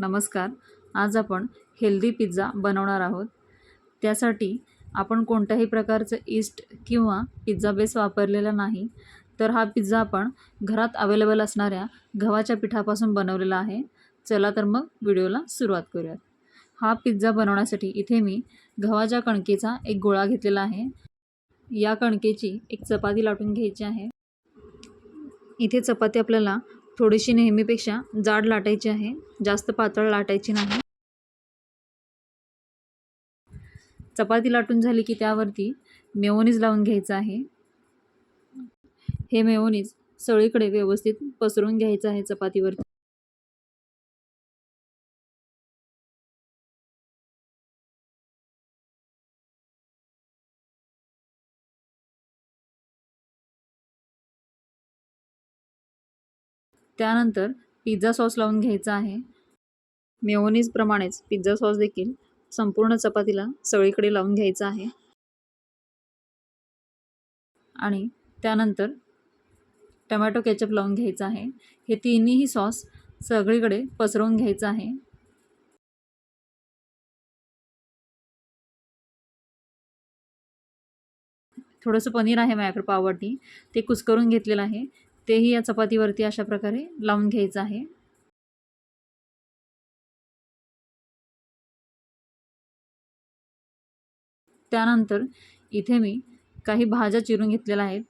नमस्कार. आज आपण हेल्दी पिझ्झा बनवणार आहोत. त्यासाठी आपण कोणत्याही प्रकारचं ईस्ट किंवा पिझ्झा बेस वापरलेला नाही तर हा पिझ्झा आपण घरात अवेलेबल असणाऱ्या गव्हाच्या पिठापासून बनवलेला आहे. चला तर मग व्हिडिओला सुरुवात करूयात. हा पिझ्झा बनवण्यासाठी इथे मी गव्हाच्या कणकेचा एक गोळा घेतलेला आहे. या कणकेची एक चपाती लाटून घ्यायची आहे. इथे चपाती आपल्याला थोडीशी नेहमीपेक्षा जाड लाटायची आहे. जास्त पातळ लाटायची नाही. चपाती लाटून झाली की त्यावरती मेओनीज लावून घ्यायचं आहे. हे मेओनीज सगळीकडे व्यवस्थित पसरून घ्यायचं आहे चपातीवरती. त्यानंतर पिझ्झा सॉस लावून घ्यायचा आहे. मेओनीजप्रमाणेच पिझ्झा सॉस देखील संपूर्ण चपातीला सगळीकडे लावून घ्यायचा आहे. आणि त्यानंतर टमॅटो केचप लावून घ्यायचं आहे. हे तिन्हीही सॉस सगळीकडे पसरवून घ्यायचं आहे. थोडंसं पनीर आहे माझ्याकडे पाववाटी ते कुस्करून घेतलेलं आहे. तेही या चपातीवरती अशा प्रकारे लावून घ्यायचं आहे. त्यानंतर इथे मी काही भाज्या चिरून घेतलेल्या आहेत.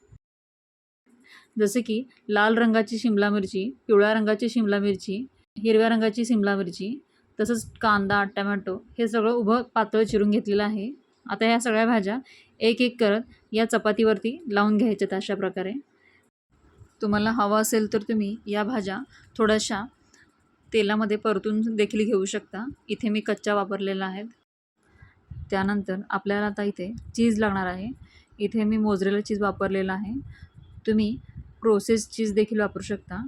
जसे की लाल रंगाची शिमला मिरची पिवळ्या रंगाची शिमला मिरची हिरव्या रंगाची शिमला मिरची तसंच कांदा टमॅटो हे सगळं उभं पातळ चिरून घेतलेलं आहे. आता ह्या सगळ्या भाज्या एक एक करत या चपातीवरती लावून घ्यायच्यात अशा प्रकारे. तुम्हाला हवं असेल तर तुम्ही या भाज्या थोड्याशा तेलामध्ये परतून देखील घेऊ शकता. इथे मी कच्च्या वापरलेल्या आहेत त्यानंतर आपल्याला आता इथे चीज लागणार आहे. इथे मी मोजरेला चीज वापरलेला आहे. तुम्ही प्रोसेस चीज देखील वापरू शकता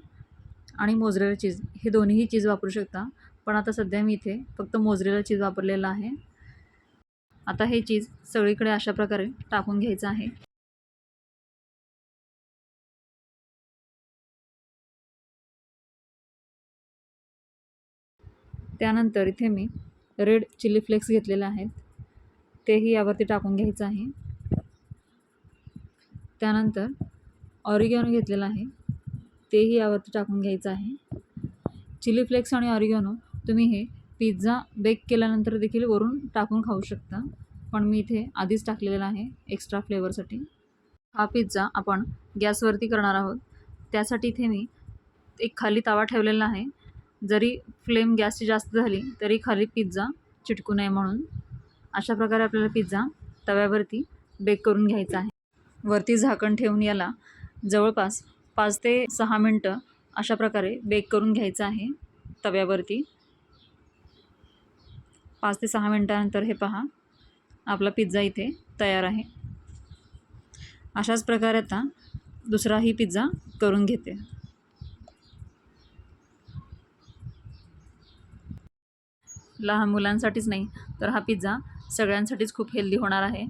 आणि मोजरेला चीज. हे दोन्हीही चीज वापरू शकता. पण आता सध्या मी इथे फक्त मोजरेला चीज वापरलेलं आहे. आता हे चीज सगळीकडे अशा प्रकारे टाकून घ्यायचं आहे. त्यानंतर इथे मी रेड चिली फ्लेक्स घेतलेले आहेत. तेही यावरती टाकून घ्यायचं आहे. त्यानंतर ऑरिगॅनो घेतलेला आहे. तेही यावरती टाकून घ्यायचं आहे. चिली फ्लेक्स आणि ऑरिगॅनो तुम्ही हे पिझ्झा बेक केल्यानंतर देखील वरून टाकून खाऊ शकता. पण मी इथे आधीच टाकलेला आहे एक्स्ट्रा फ्लेवरसाठी. हा पिझ्झा आपण गॅसवरती करणार आहोत. त्यासाठी इथे मी एक खाली तवा ठेवलेला आहे. जरी फ्लेम गॅसची जास्त झाली तरी खाली पिझ्झा चिटकू नये म्हणून. अशा प्रकारे आपल्याला पिझ्झा तव्यावरती बेक करून घ्यायचा आहे. वरती झाकण ठेवून याला जवळपास पाच ते सहा मिनटं अशा प्रकारे बेक करून घ्यायचं आहे तव्यावरती. पाच ते सहा मिनटानंतर हे पहा आपला पिझ्झा इथे तयार आहे. अशाच प्रकारे आता दुसराही पिझ्झा करून घेते. लहान मुलांसाठीच नाही तर हा पिझ्झा सगळ्यांसाठीच खूप हेल्दी होणार आहे.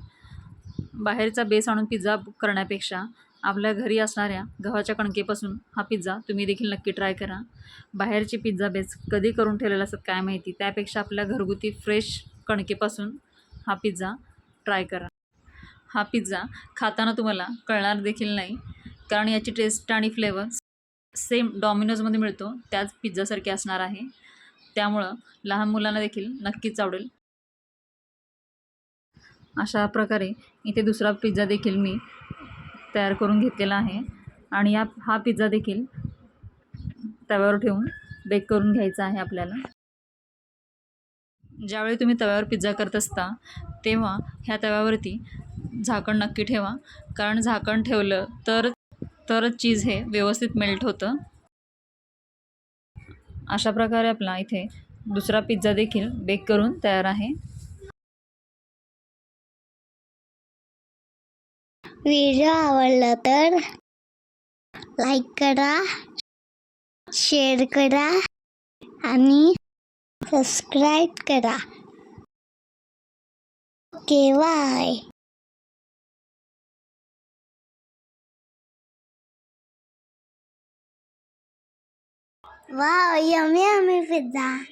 बाहेरचा बेस आणून पिझ्झा करण्यापेक्षा आपल्या घरी असणाऱ्या गव्हाच्या कणकेपासून हा पिझ्झा तुम्ही देखील नक्की ट्राय करा. बाहेरचे पिझ्झा बेस कधी करून ठेवलेला असतात काय माहिती? त्यापेक्षा आपल्या घरगुती फ्रेश कणकेपासून हा पिझ्झा ट्राय करा. हा पिझ्झा खाताना तुम्हाला कळणार देखील नाही कारण याची टेस्ट आणि फ्लेवर सेम डॉमिनोजमध्ये मिळतो त्याच पिझ्झासारखे असणार आहे. त्यामुळं लहान मुलांना देखील नक्कीच आवडेल. अशा प्रकारे इथे दुसरा पिझ्झा देखील मी तयार करून घेतलेला आहे. आणि या हा पिझ्झा देखील तव्यावर ठेवून बेक करून घ्यायचा आहे आपल्याला. ज्यावेळी तुम्ही तव्यावर पिझ्झा करत असता तेव्हा ह्या तव्यावरती झाकण नक्की ठेवा. कारण झाकण ठेवलं तर तरच चीज हे व्यवस्थित मेल्ट होतं. अशा प्रकारे आपला इथे दुसरा पिझ्झा देखील बेक करून तयार आहे. व्हिडिओ आवडला तर लाईक करा शेअर करा आणि सबस्क्राईब करा. Okay bye 哇哦，有没有没回答？